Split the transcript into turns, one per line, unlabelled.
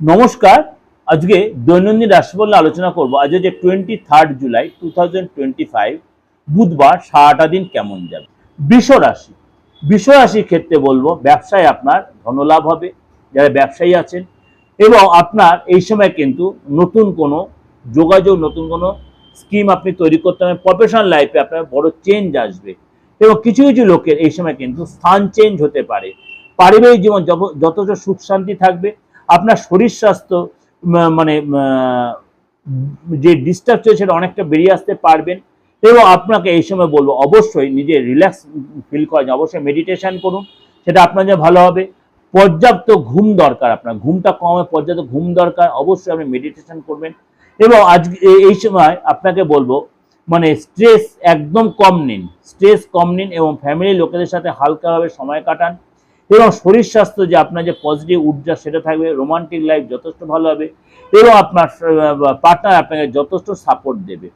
নমস্কার। আজকে দৈনন্দিন রাশিফল আলোচনা করব। আজ যে twenty third July two thousand twenty five বুধবার, সারাটা দিন কেমন যাবে? বৃষ রাশি। বৃষ রাশির ক্ষেত্রে বলব, ব্যবসায় আপনার ধনলাভ হবে, যারা ব্যবসায়ী আছেন। এবং আপনার এই সময় কিন্তু নতুন কোনো যোগাযোগ, নতুন কোনো স্কিম আপনি তৈরি করতে হবে প্রফেশনাল লাইফে আপনার বড় চেঞ্জ আসবে। এবং কিছু কিছু লোকের এই সময় কিন্তু স্থান চেঞ্জ হতে পারে। পারিবারিক জীবন যথেষ্ট সুখ শান্তি থাকবে। আপনার শরীর স্বাস্থ্য মানে যে ডিস্টার্ব চলছে সেটা অনেকটা বেরিয়ে আসতে পারবেন। এবং আপনাকে এই সময় বলব, অবশ্যই নিজে রিল্যাক্স ফিল করা যায়। অবশ্যই মেডিটেশন করুন, সেটা আপনার জন্য ভালো হবে। পর্যাপ্ত ঘুম দরকার আপনার। ঘুমটা কমে পর্যাপ্ত ঘুম দরকার, অবশ্যই আপনি মেডিটেশন করবেন। এবং আজ এই সময় আপনাকে বলব মানে স্ট্রেস একদম কম নিন। স্ট্রেস কম নিন এবং ফ্যামিলি লোকেদের সাথে হালকাভাবে সময় কাটান। এবং শরীর স্বাস্থ্য যে আপনার যে পজিটিভ ঊর্জা সেটা থাকবে রোমান্টিক লাইফ যথেষ্ট ভালো হবে এবং আপনার পার্টনার আপনাকে যথেষ্ট সাপোর্ট দেবে।